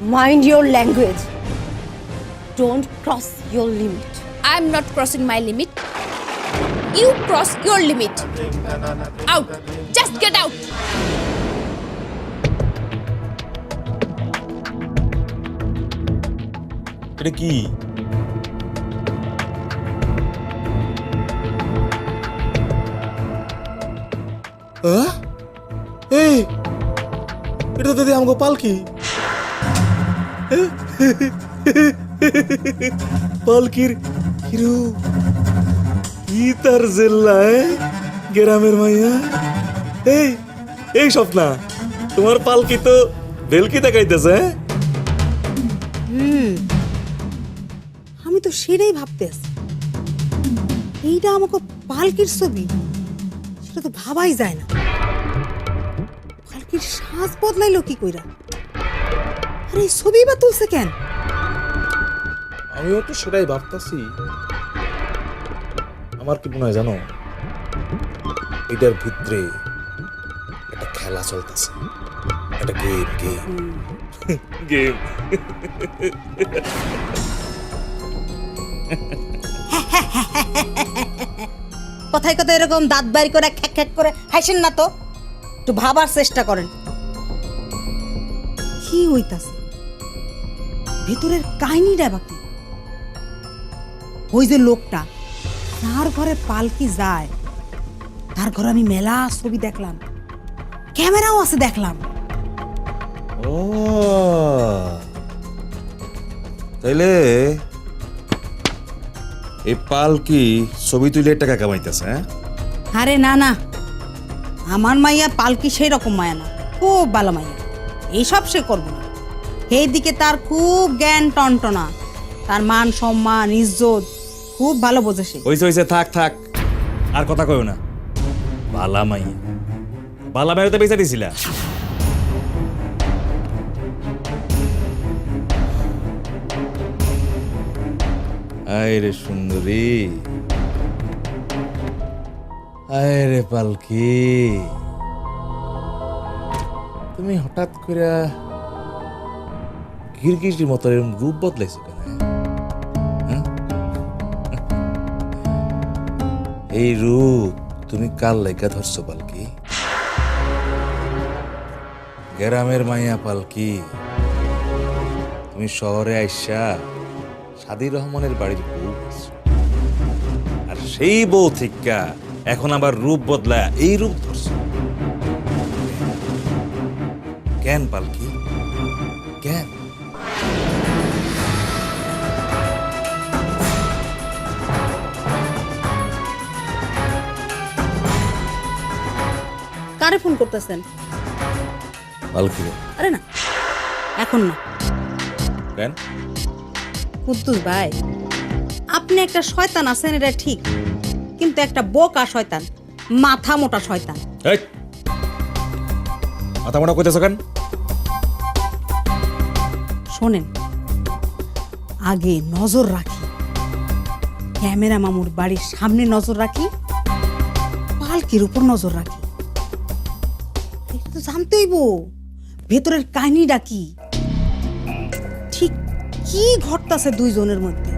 Mind your language. Don't cross your limit. I am not crossing my limit. You cross your limit. Out. Just get out. এটা কি আহ? এই, এটা তো দিদি আমাকে পালকি? পালকির হিরু কি তার জেল্লা গ্রামের মাইয়া। এই এই স্বপ্না, তোমার পালকি তো ভেলকি দেখাইতেছে হ্যাঁ আমি তো সেটাই ভাবতে আছি। এইটা আমাকে পালকির ছবি, সেটা তো ভাবাই যায় না। সাজ বদলাইলো কি কইরা? আরে ছবি বা তুলছে কেন? আমিও তো সেটাই ভাবতাছি। আমার কি মনে হয় জানো? এটার ভিতরে একটা খেলা চলতেছে। একটা গেম গেম। গেম। কথায় কথায় এরকম দাঁত বাড়ি করে খ্যাক খ্যাক করে হাসেন না তো? একটু ভাবার চেষ্টা করেন। কি হইতাছে? ভিতরের কাহিনীটা বা কি ওই যে লোকটা তার ঘরে পালকি যায়। তার ঘরে আমি মেলা ছবি দেখলাম। ক্যামেরাও আছে দেখলাম। ও। তাইলে এই পাল কি ছবি তুলে টাকা কামাইতেছে হ্যাঁ? আরে না না। আমার মাইয়া পালকি সেই রকম মায়া না। খুব ভালো মাইয়া। এইসব সে করব না। দিকে তার খুব জ্ঞান টনটনা। তার মান সম্মান, ইজ্জত খুব ভালো বোঝে সে। হইছে হইছে থাক থাক। আর কথা কইও না। বালা মাই বালা মাই তো দিছিলা। আয় রে সুন্দরী। আয় রে পালকি। তুমি হঠাৎ করে গিরগিটির মতো এরকম রূপ বদলাইছো কেন? হ্যাঁ? এই রূপ তুমি কাল লেখা ধরছো, পালকি। গ্রামের মাইয়া, পালকি। তুমি শহরে আইসা সাদি রহমানের বাড়ির বউ আর সেই বউ থিকা এখন আবার রূপ বদলায় এই রূপ ধরছো। কেন পালকি। কেন কারে ফোন করতেছেন? পালকি। আরে না এখন না। কেন? কুদ্দুস ভাই আপনি একটা শয়তান আছেন এটা ঠিক। কিন্তু একটা বোকা শয়তান মাথা মোটা শয়তান। মোটা কইতেছো কেন শোনেন আগে নজর রাখি ক্যামেরা মামুর বাড়ির সামনে নজর রাখি পালকির উপর নজর রাখি তো জানতেই বো ভেতরের কাহিনীটা কি ঠিক কি ঘটতাছে দুইজনের মধ্যে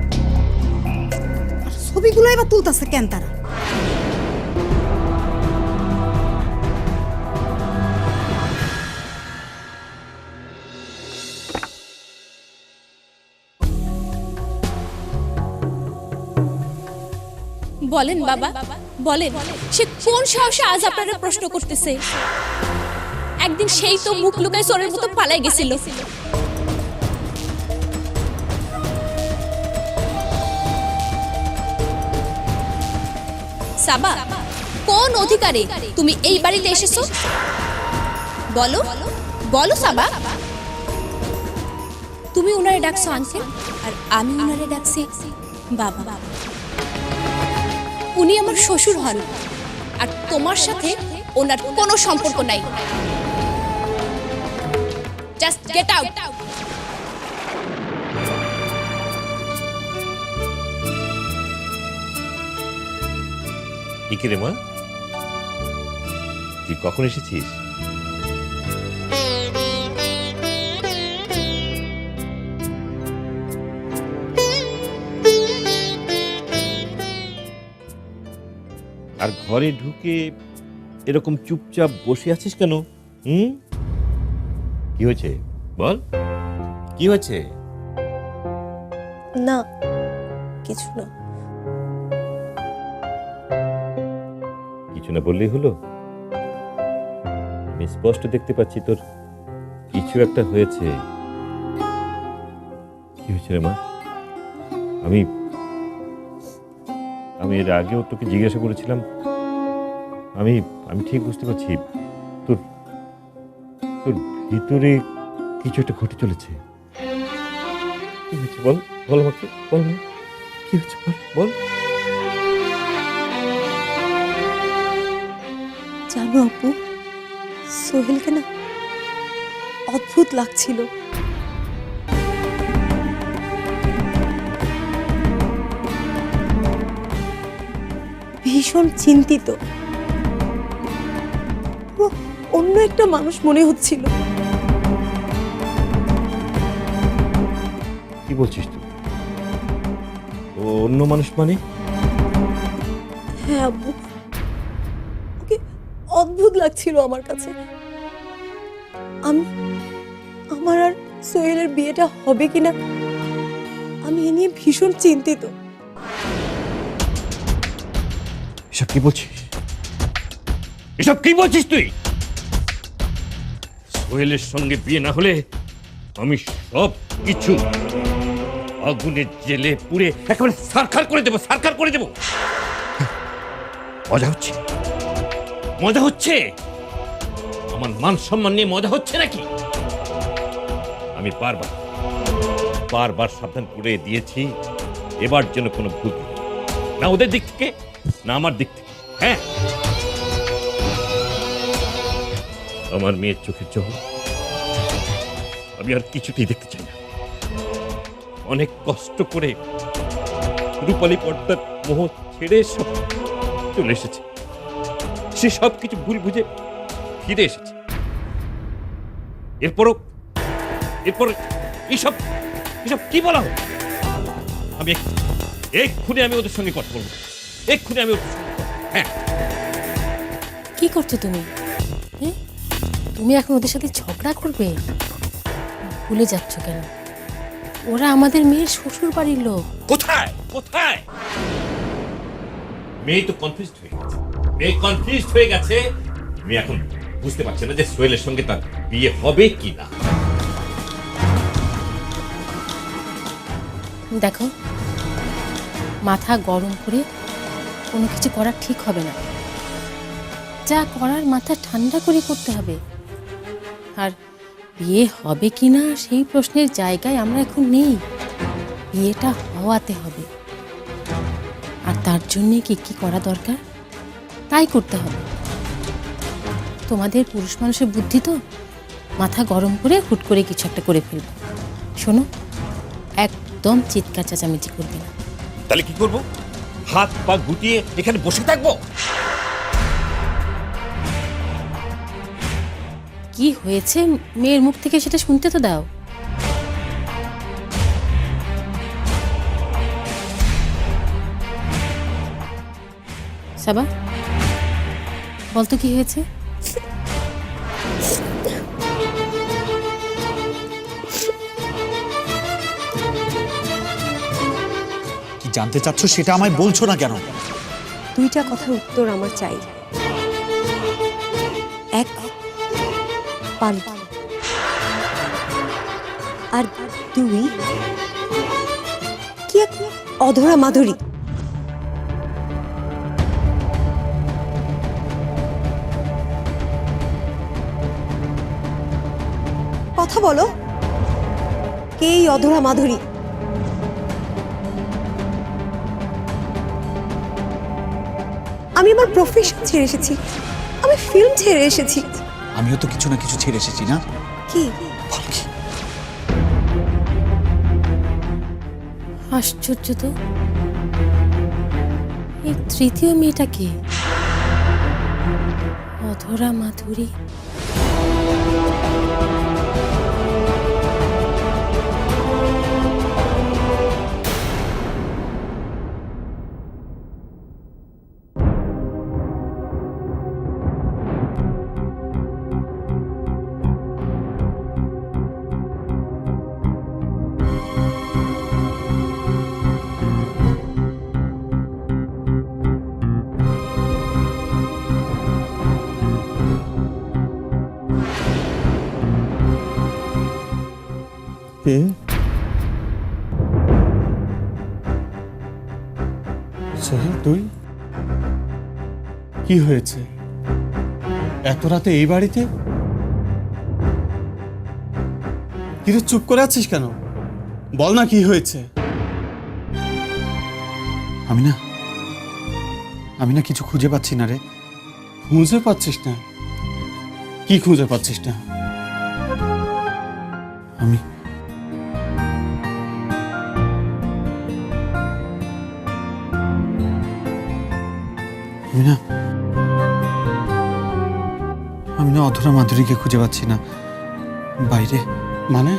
ছবিগুলো এবার তুলতাছে কেন তারা বলেন বাবা বলেন সে কোন সাহসে আজ আপনারা প্রশ্ন করতেছে? একদিন সেই তো মুখ লুকায় চোরের মতো পালাই গেছিল। সাবা কোন অধিকারে তুমি এই বাড়িতে এসেছ? বলো বলো সাবা। তুমি ওনারে ডাকছো আঙ্কেল? আর আমি ওনারে ডাকছি বাবা। উনি আমার শ্বশুর হন। আর তোমার সাথে ওনার কোনো সম্পর্ক নাই। জাস্ট তুই কখন এসেছিস? আর ঘরে ঢুকে এরকম চুপচাপ বসে আছিস কেন? হুম? কি হয়েছে? বল। কি হয়েছে? না কিছু না। কিছু না বললেই হলো। আমি স্পষ্ট দেখতে পাচ্ছি তোর কিছু একটা হয়েছে। কি হয়েছে রে মা? আমি আমি এর আগেও তোকে জিজ্ঞাসা করেছিলাম। আমি আমি ঠিক বুঝতে পারছি। তোর তোর ভিতরে কিছু একটা ঘটে চলেছে। বল? বল আমাকে, বল। কি হয়েছে বল? বল। জানো আপু, সোহেলকে না অদ্ভুত লাগছিল। ভীষণ চিন্তিত। অন্য একটা মানুষ মনে হচ্ছিল। কি বলছিস তুই? ও অন্য মানুষ মানে? হ্যাঁ আব্বু। ওকে অদ্ভুত লাগছিল আমার কাছে। আমি আমার আর সোহেলের বিয়েটা হবে কিনা আমি এ নিয়ে ভীষণ চিন্তিত। এসব কি বলছিস? এসব কি বলছিস তুই? সোহেলের সঙ্গে বিয়ে না হলে আমি সব কিছু আগুনের জেলে পুড়ে একেবারে সারখার করে দেবো সারখার করে দেবো। মজা হচ্ছে? মজা হচ্ছে? আমার মান সম্মান নিয়ে মজা হচ্ছে নাকি? আমি বারবার বারবার সাবধান করে দিয়েছি এবার যেন কোনো ভুল না ওদের দিক থেকে না, আমার দিক থেকে। হ্যাঁ? আমার মেয়ের চোখের জল। আমি আর কিছুতেই দেখতে চাই না। অনেক কষ্ট করে রূপালী পর্দার মোহ ছেড়ে সব চলে এসেছে। সে সব কিছু ভুল বুঝে ফিরে এসেছে। এরপরও, এরপর এইসব এসব কি বলা হয় আমি এক- এক্ষুনি আমি ওদের সঙ্গে কথা বলব। এক্ষুনি আমি। হ্যাঁ। কি করছ তুমি? হ্যাঁ? তুমি এখন ওদের সাথে ঝগড়া করবে? ভুলে যাচ্ছ কেন? ওরা আমাদের মেয়ের শ্বশুর বাড়ির লোক। কোথায়? কোথায়? মেয়ে তো কনফিউজ হয়ে গেছে। মেয়ে কনফিউজ হয়ে গেছে। মেয়ে এখন বুঝতে পারছে না যে সোহেলের সঙ্গে তার বিয়ে হবে কি না দেখো মাথা গরম করে কোনো কিছু করা ঠিক হবে না। যা করার মাথা ঠান্ডা করে করতে হবে। আর বিয়ে হবে কি না সেই প্রশ্নের জায়গায় আমরা এখন নেই। বিয়েটা হওয়াতে হবে। আর তার জন্যে কি কি করা দরকার? তাই করতে হবে। তোমাদের পুরুষ মানুষের বুদ্ধি তো? মাথা গরম করে হুট করে কিছু একটা করে ফেলবে। শোনো, একদম চিৎকার চেঁচামেচি করবে না। তাহলে কি করব? হাত পা গুটিয়ে এখানে বসে থাকব? কি হয়েছে? মেয়ের মুখ থেকে সেটা শুনতে তো দাও। সাবা, বলতো কি হয়েছে? জানতে চাচ্ছ সেটা আমায় বলছো না কেন? দুইটা কথার উত্তর আমার চাই। এক আর দুই, কি এক অধরা মাধুরী? কথা বলো। কে এই অধরা মাধুরী? আমি আমার প্রফেশন ছেড়ে এসেছি। আমি ফিল্ম ছেড়ে এসেছি। আমিও তো কিছু না কিছু ছেড়ে এসেছি না? কি? আশ্চর্য তো। এই তৃতীয় মেয়েটা কে? অধরা মাধুরী। কি হয়েছে? এত রাতে এই বাড়িতে? কিরে চুপ করে আছিস কেন? বল না কি হয়েছে। আমি না আমি না কিছু খুঁজে পাচ্ছি না রে। খুঁজে পাচ্ছিস না? কি খুঁজে পাচ্ছিস না? আমি আমি না আমি না অধরা মাধুরীকে খুঁজে পাচ্ছি না। বাইরে মানে?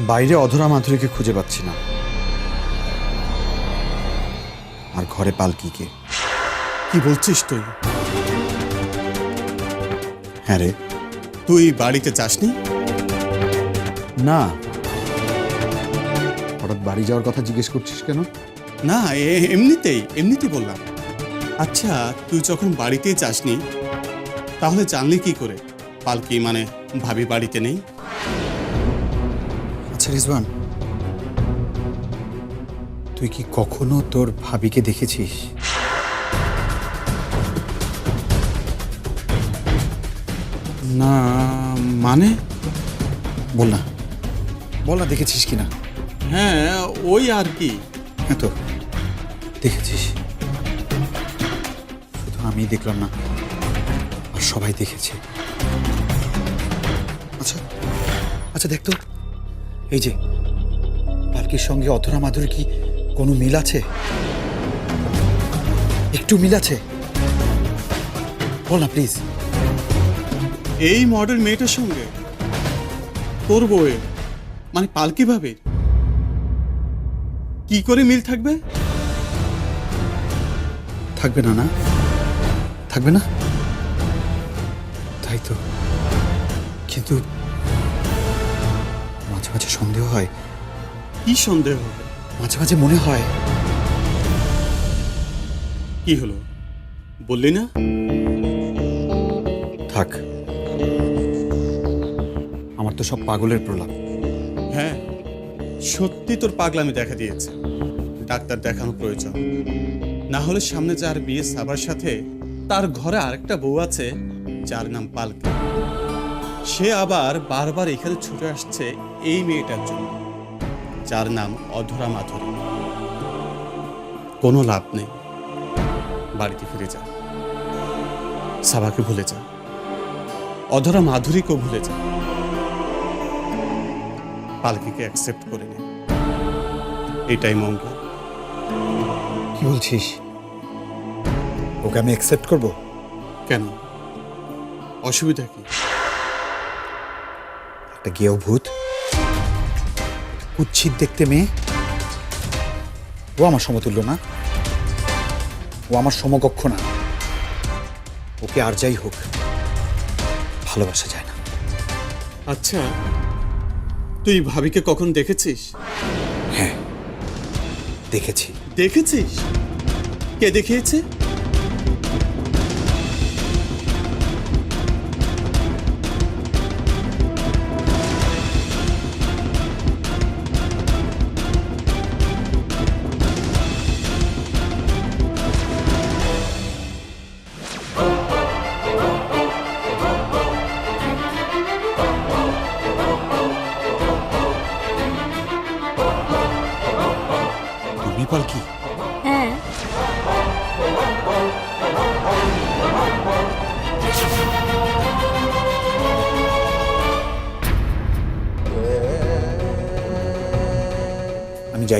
বাইরে অধরা মাধুরীকে খুঁজে পাচ্ছি না। আর ঘরে পালকিকে। কি বলছিস তুই? হ্যাঁ রে। তুই বাড়িতে যাসনি না। হঠাৎ বাড়ি যাওয়ার কথা জিজ্ঞেস করছিস কেন? না এ- এমনিতেই এমনিতেই বললাম। আচ্ছা তুই যখন বাড়িতেই যাসনি তাহলে জানলি কি করে? পালকি মানে ভাবি বাড়িতে নেই? আচ্ছা রিজওয়ান তুই কি কখনো তোর ভাবিকে দেখেছিস? না মানে? বল না। বল না দেখেছিস কিনা? হ্যাঁ ওই আর কি। হ্যাঁ তো দেখেছিস? শুধু আমি দেখলাম না আর সবাই দেখেছে। আচ্ছা আচ্ছা দেখ তো এই যে পালকির সঙ্গে অধরা মাধুর কি কোনো মিল আছে? একটু মিল আছে? বল না প্লিজ এই মডেল মেয়েটার সঙ্গে তোর বউয়ের। মানে পালকি ভাবির কি করে মিল থাকবে? থাকবে না না। থাকবে না? তাই তো। কিন্তু মাঝে মাঝে সন্দেহ হয়। কি সন্দেহ হবে? মাঝে মাঝে মনে হয়। কি হলো? বললি না? থাক। আমার তো সব পাগলের প্রলাপ। হ্যাঁ সত্যি তোর পাগলামি দেখা দিয়েছে। ডাক্তার দেখানো প্রয়োজন। না হলে সামনে যার বিয়ে সাবার সাথে, তার ঘরে আরেকটা বউ আছে, যার নাম পালকি। সে আবার বারবার এখানে ছুটে আসছে এই মেয়েটার জন্য, যার নাম অধরা মাধুরী। কোনো লাভ নেই। বাড়িতে ফিরে যা। সাবাকে ভুলে যা। অধরা মাধুরীকেও ভুলে যা। পালকিকে অ্যাকসেপ্ট করে নে। এটাই মঙ্গল। কি বলছিস? ওকে আমি অ্যাকসেপ্ট করব? কেন? অসুবিধা কি? একটা গেও ভূত কুচ্ছিত দেখতে মেয়ে। ও আমার সমতুল্য না। ও আমার সমকক্ষ না। ওকে আর যাই হোক ভালোবাসা যায় না। আচ্ছা তুই ভাবিকে কখন দেখেছিস? হ্যাঁ দেখেছি। দেখেছিস? কে দেখিয়েছে?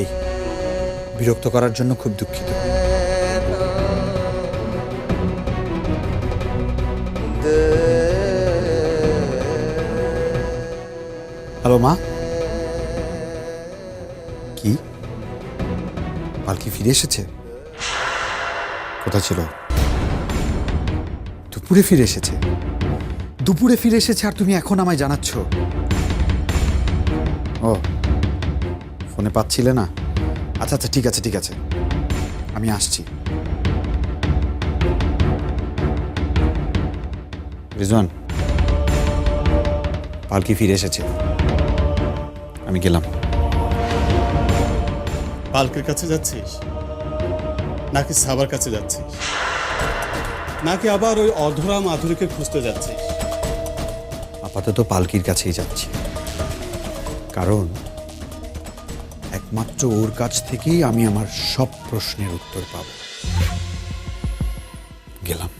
যাই বিরক্ত করার জন্য খুব দুঃখিত। হ্যালো মা। কি? পালকি ফিরে এসেছে? কোথায় ছিল? দুপুরে ফিরে এসেছে। দুপুরে ফিরে এসেছে আর তুমি এখন আমায় জানাচ্ছ? ফোনে পাচ্ছিলে না? আচ্ছা আচ্ছা ঠিক আছে ঠিক আছে। আমি আসছি। রিজওয়ান পালকি ফিরে এসেছে। আমি গেলাম। পালকির কাছে যাচ্ছিস? নাকি সাবার কাছে যাচ্ছিস? নাকি আবার ওই অধরা মাধুরীকে খুঁজতে যাচ্ছিস? আপাতত পালকির কাছেই যাচ্ছি। কারণ একমাত্র ওর কাছ থেকেই আমি আমার সব প্রশ্নের উত্তর পাব। গেলাম।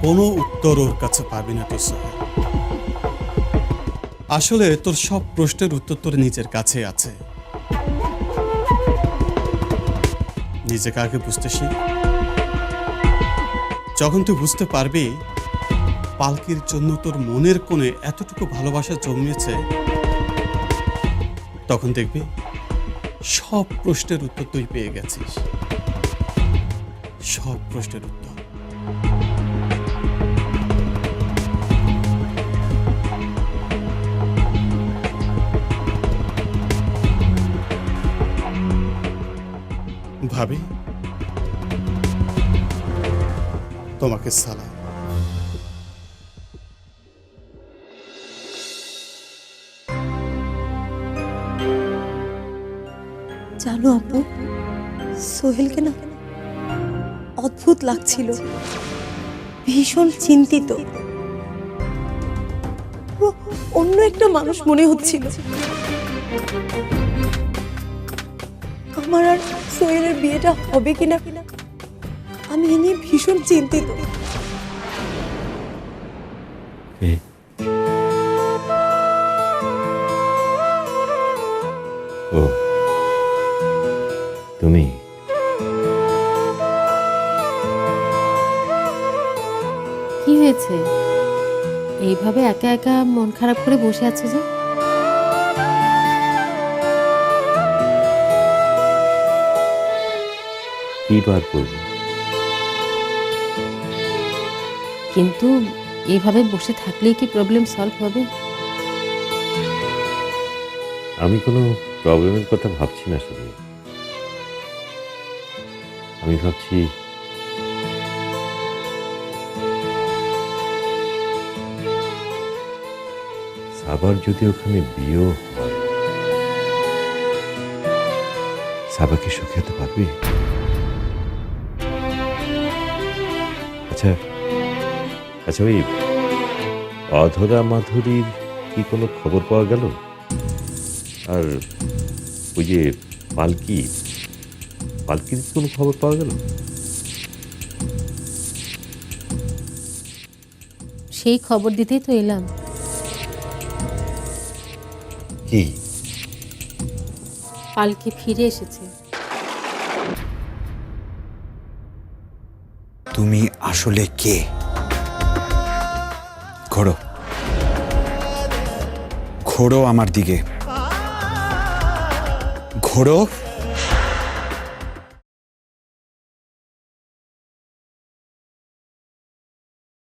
কোনো উত্তর ওর কাছে পাবি না সোহেল আসলে তোর সব প্রশ্নের উত্তর তোর নিজের কাছে আছে। নিজেকে আগে বুঝতে শিখ। যখন তুই বুঝতে পারবি পালকির জন্য তোর মনের কোণে এতটুকু ভালোবাসা জন্মেছে, তখন দেখবি সব প্রশ্নের উত্তর তুই পেয়ে গেছিস। সব প্রশ্নের উত্তর। ভাবি তোমাকে সালাম। জানো আপু, সোহেলকে না অদ্ভুত লাগছিল। ভীষণ চিন্তিত। অন্য একটা মানুষ মনে হচ্ছিল। আমার আর সোহেলের বিয়েটা হবে কিনা আমি এ নিয়ে ভীষণ চিন্তিত। ও। তুমি? কি হয়েছে? এইভাবে একা একা মন খারাপ করে বসে আছে যে? কি বার করব কিন্তু এইভাবে বসে থাকলেই কি প্রবলেম সলভ হবে? আমি কোনো প্রবলেমের কথা ভাবছি না শুধু আমি ভাবছি সাবার যদি ওখানে বিয়েও হয় সাবাকে সুখে হতে পারবে? আচ্ছা আচ্ছা ওই অধরা মাধুরীর কি কোনো খবর পাওয়া গেল? আর ওই যে পালকি পালকির কোনো খবর পাওয়া গেল? সেই খবর দিতেই তো এলাম। কি? পালকি ফিরে এসেছে। তুমি আসলে কে? ঘোড়ো ঘোরো আমার দিকে। ঘোড়ো